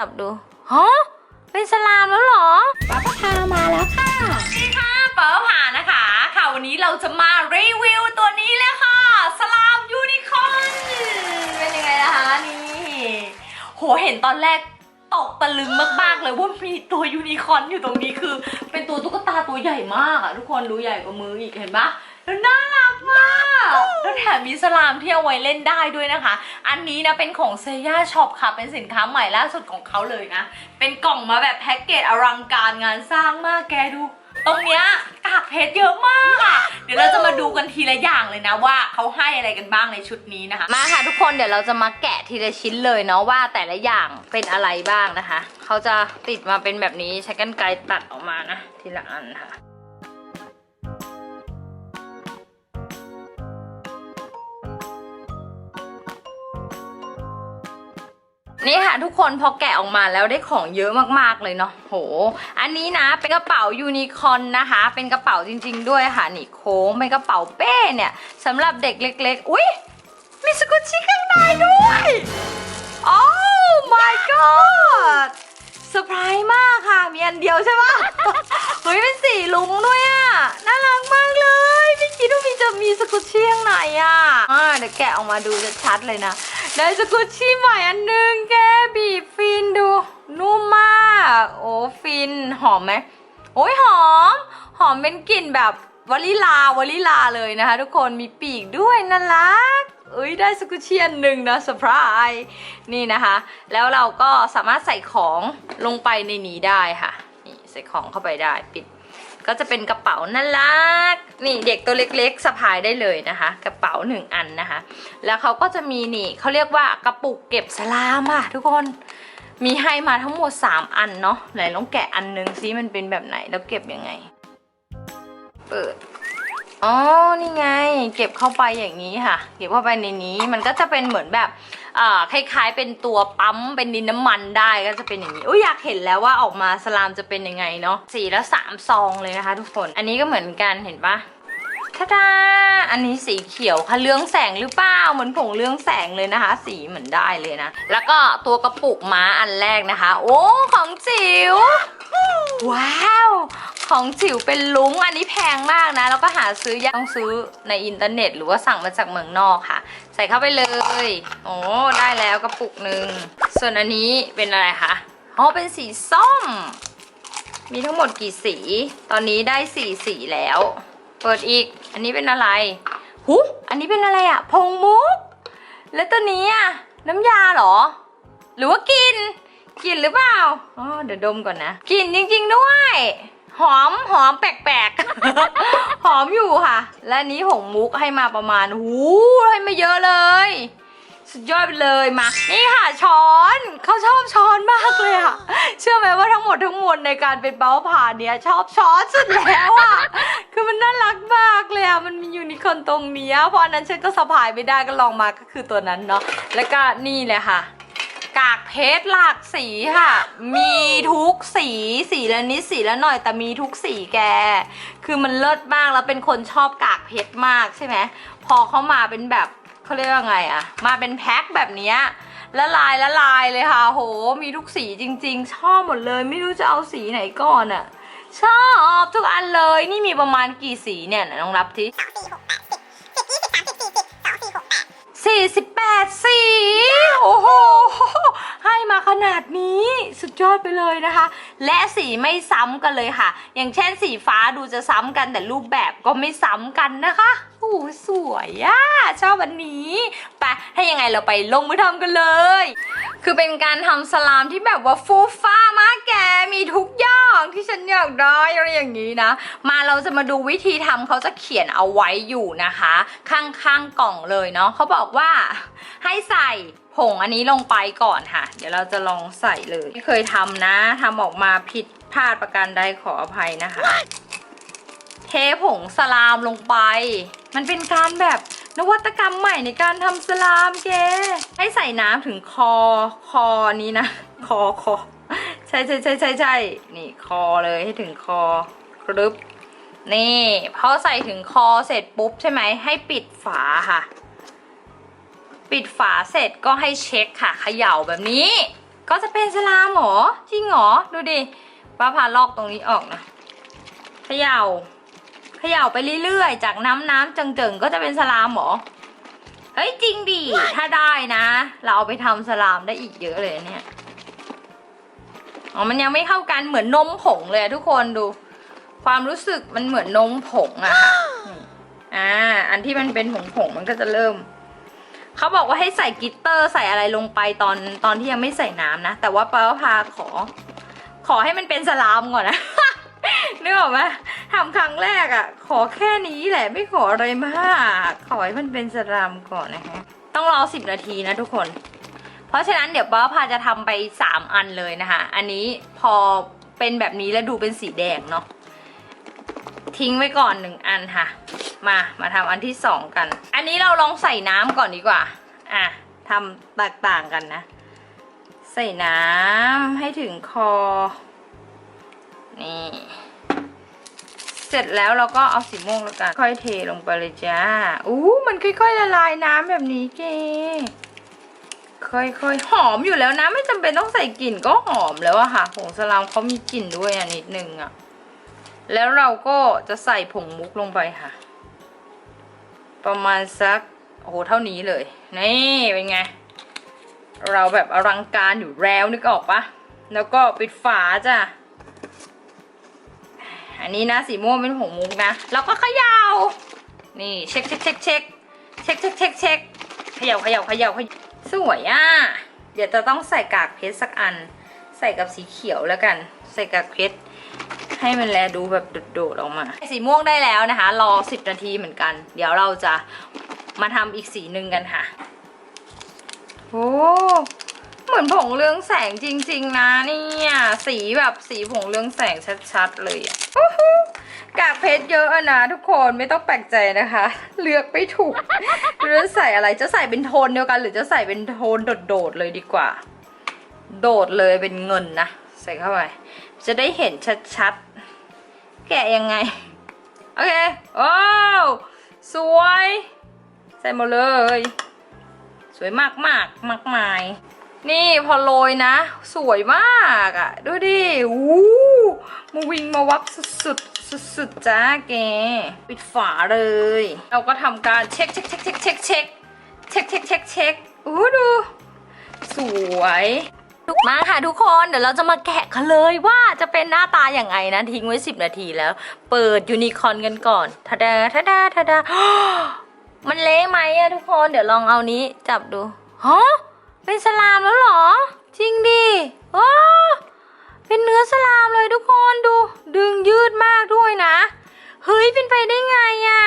จับดูฮะเป็นสลามแล้วเหรอป้าพามาแล้วค่ะนี่ค่ะเป๋าผ่านะคะ ค่ะวันนี้เราจะมารีวิวตัวนี้เลยค่ะ สลามยูนิคอร์นเป็นยังไงนะคะนี่โหเห็นตอนแรกตกตะลึงมากๆเลยว่ามีตัวยูนิคอร์นอยู่ตรงนี้คือ เป็นตัวตุ๊กตาตัวใหญ่มากอะทุกคนดูใหญ่กว่ามืออีกเห็นปะแล้วน่ารักมากแล้วแถ มมีสลามที่เอาไว้เล่นได้ด้วยนะคะ อันนี้นะเป็นของเซย่าช็อปค่ะ เป็นสินค้าใหม่ล่าสุดของเขาเลยนะ เป็นกล่องมาแบบแพ็กเกจอลังการงานสร้างมากแกดู ตรงเนี้ยกากเพชรเยอะมากอะเดี๋ยวเราจะมาดูกันทีละอย่างเลยนะว่าเขาให้อะไรกันบ้างในชุดนี้นะคะ มาค่ะทุกคนเดี๋ยวเราจะมาแกะทีละชิ้นเลยเนาะว่าแต่ละอย่างเป็นอะไรบ้างนะคะ เขาจะติดมาเป็นแบบนี้ใช้กันไกรตัดออกมานะทีละอันค่ะ ค่ะทุกคนพอแกะออกมาแล้วได้ของเยอะมากๆเลยเนาะโห อันนี้นะเป็นกระเป๋ายูนิคอร์นนะคะ เป็นกระเป๋าจริง ๆ ด้วยค่ะนี่โค้งเป็นกระเป๋าเป้เนี่ยสำหรับเด็กเล็ก ๆ อุ้ยมีสกุชชี่ข้างในด้วยโอ้ my god เซอร์ไพรส์มากค่ะ มีอันเดียวใช่ปะเฮ้ยเป็นสีลุงด้วยอะน่ารักมากเลย ไม่คิดว่ามีจะมีสกุชชี่ข้างในอะอ่าเดี๋ยวแกะออกมาดูจะชัดเลยนะ ได้สกุชชี่ใหม่อันหนึงแกบีบฟินดู นุ่มมาก โอ้ฟินหอมไหมโอ้ยหอม หอมเป็นกลิ่นแบบวานิลาวานิลาเลยนะคะ ทุกคนมีปีกด้วยน่ารักเอ้ยได้สกุชชี่อันหนึ่งนะเซอร์ไพรส์นี่นะคะ แล้วเราก็สามารถใส่ของลงไปในนี้ได้ค่ะนี่ใส่ของเข้าไปได้ปิด ก็จะเป็นกระเป๋าน่ารักนี่เด็กตัวเล็กๆสะพายได้เลยนะคะ กระเป๋าหนึ่งอันนะคะ แล้วเขาก็จะมีนี่เขาเรียกว่ากระปุกเก็บสลามอะทุกคนมีให้มาทั้งหมด 3 อันเนาะไหนลองแกะอันหนึงซิมันเป็นแบบไหนแล้วเก็บยังไง เปิดอ๋อนี่ไง เก็บเข้าไปอย่างนี้ค่ะ เก็บเข้าไปในนี้มันก็จะเป็นเหมือนแบบ คล้ายๆเป็นตัวปั๊มเป็นดินน้ำมันได้ก็จะเป็นอย่างนี้อุ้ยอยากเห็นแล้วว่าออกมาสลามจะเป็นยังไงเนาะสีละสามซองเลยนะคะ ทุกคนอันนี้ก็เหมือนกันเห็นปะทาดาอันนี้สีเขียวค่ะเรืองแสงหรือเปล่าเหมือนผงเรืองแสงเลยนะคะ สีเหมือนได้เลยนะ แล้วก็ตัวกระปุกม้าอันแรกนะคะ โอ้ของจิ๋วว้าวของจิ๋วเป็นลุงอันนี้แพงมากนะ แล้วก็หาซื้อยากต้องซื้อในอินเทอร์เน็ต หรือว่าสั่งมาจากเมืองนอกค่ะ ใส่เข้าไปเลย โอ้ได้แล้วกระปุกหนึ่ง ส่วนอันนี้เป็นอะไรคะ อ๋อ เป็นสีส้ม มีทั้งหมดกี่สี ตอนนี้ได้สี่สีแล้ว เปิดอีก อันนี้เป็นอะไร หู อันนี้เป็นอะไรอะผงมุก แล้วตัวนี้อะน้ำยาเหรอ หรือว่ากิน กินหรือเปล่า อ๋อ เดี๋ยวดมก่อนนะ กินจริงๆด้วย หอมหอมแปลกๆ อมอยู่ค่ะ และอันนี้ผงมุกให้มาประมาณหูให้มาเยอะเลย สุดยอดไปเลยมา นี่ค่ะช้อนเขาชอบช้อนมากเลยอะเชื่อไหมว่าทั้งหมดทั้งมวลในการเป็นเบ้าผ่านเนี่ยชอบช้อนสุดแล้วอะ คือมันน่ารักมากเลยอะ มันมียูนิคอร์นตรงเนี้ยเพราะนนั้นฉันก็สะพายไม่ได้ก็ลองมาก็คือตัวนั้นเนาะ แล้วก็นี่เลยค่ะ กากเพชรหลากสีค่ะ มีทุกสีสีละนิดสีละหน่อยแต่มีทุกสีแก คือมันเลิศมากแล้วเป็นคนชอบกากเพชรมากใช่ไหมพอเขามาเป็นแบบเขาเรียกว่าไงอะมาเป็นแพ็คแบบนี้ละลายละลายเลยค่ะ โห มีทุกสีจริง ๆ ชอบหมดเลย ไม่รู้จะเอาสีไหนก่อนอะชอบทุกอันเลยนี่มีประมาณกี่สีเนี่ยน้องรับทีสามสี่หก 48 สี โอ้โห ให้มาขนาดนี้สุดยอดไปเลยนะคะ และสีไม่ซ้ำกันเลยค่ะ อย่างเช่นสีฟ้าดูจะซ้ำกันแต่รูปแบบก็ไม่ซ้ำกันนะคะโอ้สวยอะชอบอันนี้ไปถ้ายังไงเราไปลงมือทำกันเลย คือเป็นการทำสลามที่แบบว่าฟูฟ้ามากแกมีทุกอย่างที่ฉันอยากได้อะไรอย่างนี้นะ มาเราจะมาดูวิธีทำเขาจะเขียนเอาไว้อยู่นะคะ ข้างๆกล่องเลยเนาะเขาบอกว่าให้ใส่ ผงอันนี้ลงไปก่อนค่ะ เดี๋ยวเราจะลองใส่เลยที่เคยทำนะทำออกมาผิดพลาดประการใดขออภัยนะคะ เทผงสลามลงไป มันเป็นการแบบนวัตกรรมใหม่ในการทำสลามแกให้ใส่น้ำถึงคอคอนี้นะ คอคอใช่ใช่ใช่ใช่ใช่นี่คอเลยให้ถึงคอกรึบนี่พอใส่ถึงคอเสร็จปุ๊บใช่ไหมให้ปิดฝาค่ะ ปิดฝาเสร็จก็ให้เช็คค่ะเขย่าแบบนี้ ก็จะเป็นสลามเหรอจริงเหรอดูดิป้าพาลอกตรงนี้ออกนะเขย่าเขย่าไปเรื่อยๆ จากน้ำน้ำจังๆ ก็จะเป็นสลามเหรอเฮ้ยจริงดิถ้าได้นะ เราเอาไปทำสลามได้อีกเยอะเลยเนี่ยอ๋อมันยังไม่เข้ากันเหมือนนมผงเลยทุกคนดู ความรู้สึกมันเหมือนนมผงอะค่ะอ่าอันที่มันเป็นผงผงมันก็จะเริ่ม เขาบอกว่าให้ใส่กิตเตอร์ใส่อะไรลงไปตอนตอนที่ยังไม่ใส่น้ำนะ แต่ว่าป้าพาขอ ขอให้มันเป็นสลามก่อนนะ นึกออกไหมทำครั้งแรกอะ่ะ ขอแค่นี้แหละไม่ขออะไรมาก ขอให้มันเป็นสลามก่อนนะคะ ต้องรอสิบนาทีนะทุกคน เพราะฉะนั้นเดี๋ยวป้าพาจะทำไปสามอันเลยนะคะ อันนี้พอเป็นแบบนี้แล้วดูเป็นสีแดงเนาะทิ้งไว้ก่อนหนึ่งอันค่ะ มา มาทำอันที่สองกัน อันนี้เราลองใส่น้ำก่อนดีกว่า อะทำต่างๆกันนะ ใส่น้ำให้ถึงคอ นี่ เสร็จแล้วเราก็เอาสีม่วงแล้วกัน ค่อยเทลงไปเลยจ้า อู้มันค่อยๆละลายน้ำแบบนี้เกค่อยๆหอมอยู่แล้วนะ ไม่จำเป็นต้องใส่กลิ่นก็หอมแล้วอะค่ะผงสลามเขามีกลิ่นด้วยอะนิดนึงอะแล้วเราก็จะใส่ผงมุกลงไปค่ะ ประมาณสักโอ้โหเท่านี้เลย นี่เป็นไง เราแบบอลังการอยู่แล้วนึกออกปะแล้วก็ปิดฝาจ้ะ อันนี้นะสีม่วงเป็นผงมุกนะ แล้วก็เขยา่า นี่เช็คเช็คเช็คเช็คเช็คเช็คเช็คเช็คเขย่าเขย่าเขย่าเขย่าสวยอะ เดี๋ยวจะต้องใส่กากเพชรสักอัน ใส่กับสีเขียวแล้วกัน ใส่กากเพชร ให้มันแลดูแบบโดดๆออกมา สีม่วงได้แล้วนะคะ รอ 10 นาทีเหมือนกัน เดี๋ยวเราจะมาทำอีกสีหนึ่งกันค่ะ โอ้เหมือนผงเรืองแสงจริง ๆ นะเนี่ย สีแบบสีผงเรืองแสงชัดๆเลยอะอู้หูกากเพชรเยอะอะนะทุกคนไม่ต้องแปลกใจนะคะ เลือกไม่ถูกหรือใส่อะไรจะใส่เป็นโทนเดียวกัน หรือจะใส่เป็นโทนโดดๆเลยดีกว่า โดดเลยเป็นเงินนะ ใส่เข้าไป จะได้เห็นชัดๆ แกะยังไง โอเค โอ้วสวย ใส่หมดเลย สวยมากมากมากมาย นี่พอโรยนะ สวยมากอะ่ะ ดูดิวู้มาวิงมาวับสุดๆ สุดๆ จ้าแก ปิดฝาเลย เราก็ทำการเช็คเช็คเช็คเช็คเช็คเช็คเช็คเช็คเช็คเช็คอู้ดู สวย มาค่ะทุกคนเดี๋ยวเราจะมาแกะกันเลยว่าจะเป็นหน้าตาอย่างไงนะ ทิ้งไว้ 10 นาทีแล้ว เปิดยูนิคอร์นกันก่อนทาดาทาดาทาดามันเละไหมอะทุกคนเดี๋ยวลองเอานี้จับดูฮะเป็นสลามแล้วหรอ จริงดิโอ้เป็นเนื้อสลามเลยทุกคนดู ดึงยืดมากด้วยนะเฮ้ยเป็นไปได้ไงอะ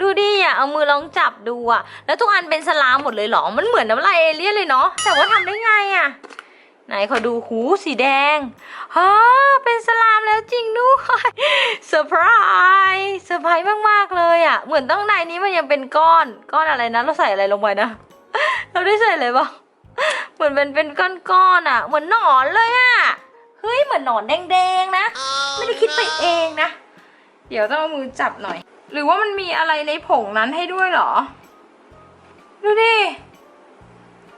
ดูดิอะเอามือลองจับดูอะแล้วทุกอันเป็นสลามหมดเลยหรอ มันเหมือนน้ำลายเอเลี่ยนเลยเนาะแต่ว่าทำได้ไงอะ ไหนขอดูหูสีแดงฮะเป็นสลามแล้วจริงด้วยเซอร์ไพรส์เซอร์ไพรส์มากๆเลยอะเหมือนตั้งในนี้มันยังเป็นก้อน ก้อนอะไรนะ เราใส่อะไรลงไปนะ เราได้ใส่อะไรบ้างเหมือนเป็นเป็นก้อนๆอะเหมือนหนอนเลยอะเฮ้ย เหมือนหนอนแดงๆนะ ไม่ได้คิดไปเองนะ เดี๋ยวต้องเอามือจับหน่อย หรือว่ามันมีอะไรในผงนั้นให้ด้วยเหรอ ดูดิ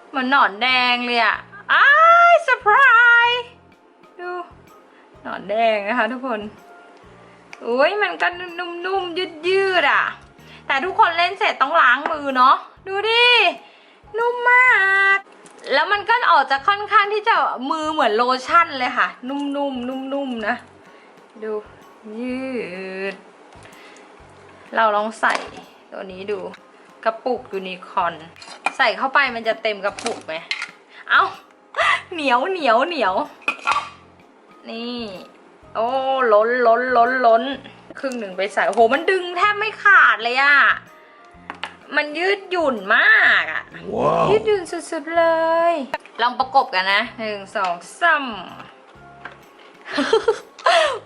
เหมือนหนอนแดงเลยอะ อ้ายเซอร์ไพรส์ดูหนอนแดงนะคะทุกคนอุ้ยมันก็นุ่มๆยืดๆอะ แต่ทุกคนเล่นเสร็จต้องล้างมือเนาะดูดินุ่มมาก แล้วมันก็ออกจะค่อนข้างที่จะมือเหมือนโลชั่นเลยค่ะ นุ่มๆนุ่มๆนะ ดูยืด เราลองใส่ตัวนี้ดูกระปุกยูนิคอน ใส่เข้าไปมันจะเต็มกระปุกไหมเอา้า เหนียวเหนียวเหนียว นี่ โอ้ล้นล้นล้นล้นครึ่งหนึ่งไปใส่โอ้โหมันดึงแทบไม่ขาดเลยอะมันยืดหยุ่นมากอะ Wow. ยืดหยุ่นสุดๆเลย ลองประกบกันนะหนึ่งสองสาม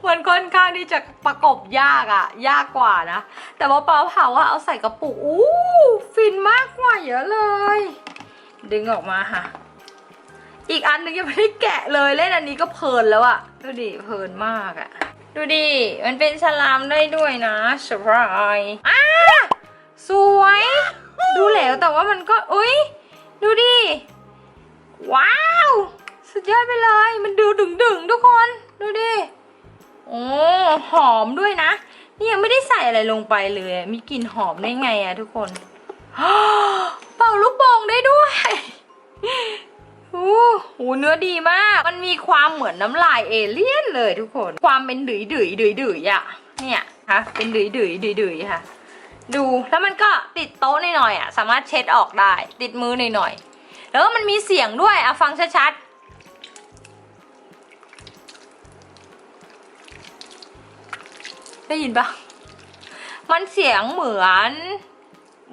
มันค่อนข้างที่จะประกบยากอะยากกว่านะ แต่ว่าเปาเผาว่าเอาใส่กระปุกอู้ฟินมากกว่าเยอะเลย ดึงออกมาค่ะ อีกอันหนึ่งยังไม่ได้แกะเลยเล่นอันนี้ก็เพลินแล้วอะดูดิเพลินมากอะดูดิมันเป็นฉลามได้ด้วยนะเซอร์ไพรส์อ้าสวย ดูแล้วแต่ว่ามันก็อุ้ยดูดิว้าว สุดยอดไปเลย มันดูดึงดึงๆทุกคน ดูดิโอ้หอมด้วยนะ นี่ยังไม่ได้ใส่อะไรลงไปเลย มีกลิ่นหอมได้ไงอะทุกคนเป่าลูกโป่งได้ด้วย หเนื้อดีมาก มันมีความเหมือนน้ำลายเอเลี่ยนเลยทุกคน ความเป็นดืยดืยดืยดืยๆอะเนี่ยคะเป็นดืยดืยดืยดืยๆค่ะ ดูแล้วมันก็ติดโต๊ะหน่อยๆอะสามารถเช็ดออกได้ ติดมือหน่อยๆ แล้วก็มันมีเสียงด้วยอะฟังชัดๆ ได้ยินปะมันเสียงเหมือน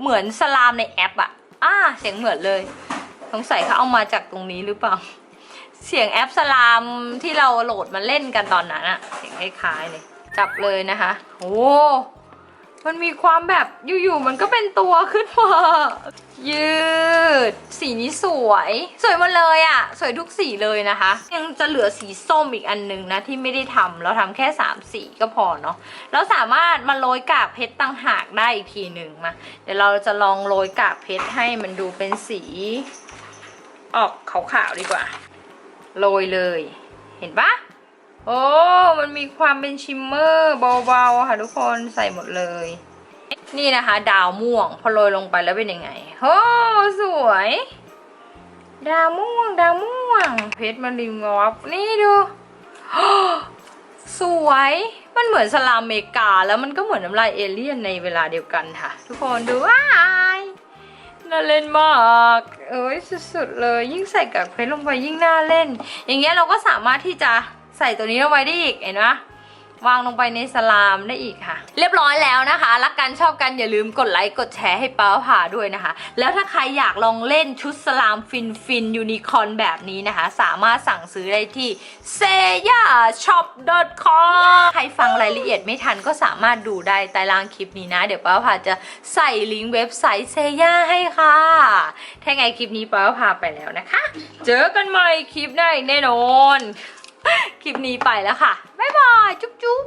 เหมือนสลามในแอปอะอ่าเสียงเหมือนเลย สงสัยเขาเอามาจากตรงนี้หรือเปล่า เสียงแอปสลามที่เราโหลดมาเล่นกันตอนนั้นอะเสียงคล้ายๆเลยจับเลยนะคะโอ้มันมีความแบบอยู่ๆมันก็เป็นตัวขึ้นมายืด สีนี้สวย สวยหมดเลยอะ่ะ สวยทุกสีเลยนะคะ ยังจะเหลือสีส้มอีกอันหนึงนะที่ไม่ได้ทำเราทำแค่ 3 สีก็พอเนาะแล้วสามารถมาโรยกากเพชรต่างหากได้อีกทีหนึ่งมา เดี๋ยวเราจะลองโรยกากเพชรให้มันดูเป็นสี ออกขาวๆดีกว่า โรยเลย เห็นปะโอ้ มันมีความเป็นชิมเมอร์เบาๆ ค่ะทุกคนใส่หมดเลย นี่นะคะ ดาวม่วง พอโรยลงไปแล้วเป็นยังไงโอ้สวย ดาวม่วง ดาวม่วง เพชรมาริมงอบนี่ดูสวย มันเหมือนสลามเมกา แล้วมันก็เหมือนน้ำลายเอเลี่ยนในเวลาเดียวกันค่ะ ทุกคนดูว้า น่าเล่นมาก เอ้ยสุดๆเลย ยิ่งใส่กับเพชรลงไปยิ่งน่าเล่น อย่างเงี้ยเราก็สามารถที่จะใส่ตัวนี้ลงไปได้อีกเห็นไหม วางลงไปในสลามได้อีกค่ะ เรียบร้อยแล้วนะคะ รักกันชอบกันอย่าลืมกดไลค์กดแชร์ให้ป้าผ่าด้วยนะคะ แล้วถ้าใครอยากลองเล่นชุดสลามฟินฟินยูนิคอนแบบนี้นะคะ สามารถสั่งซื้อได้ที่ s e y a shop com ใครฟังรายละเอียดไม่ทันก็สามารถดูได้ใต้ล่างคลิปนี้นะ เดี๋ยวป้าผ่าจะใส่ลิงก์เว็บไซต์เซย่าให้ค่ะ ถ้าไงคลิปนี้ป้าผ่าไปแล้วนะคะ เจอกันใหม่คลิปหน้าอีกแน่นอน คลิปนี้ไปแล้วค่ะ บ๊ายบาย จุ๊บจุ๊บ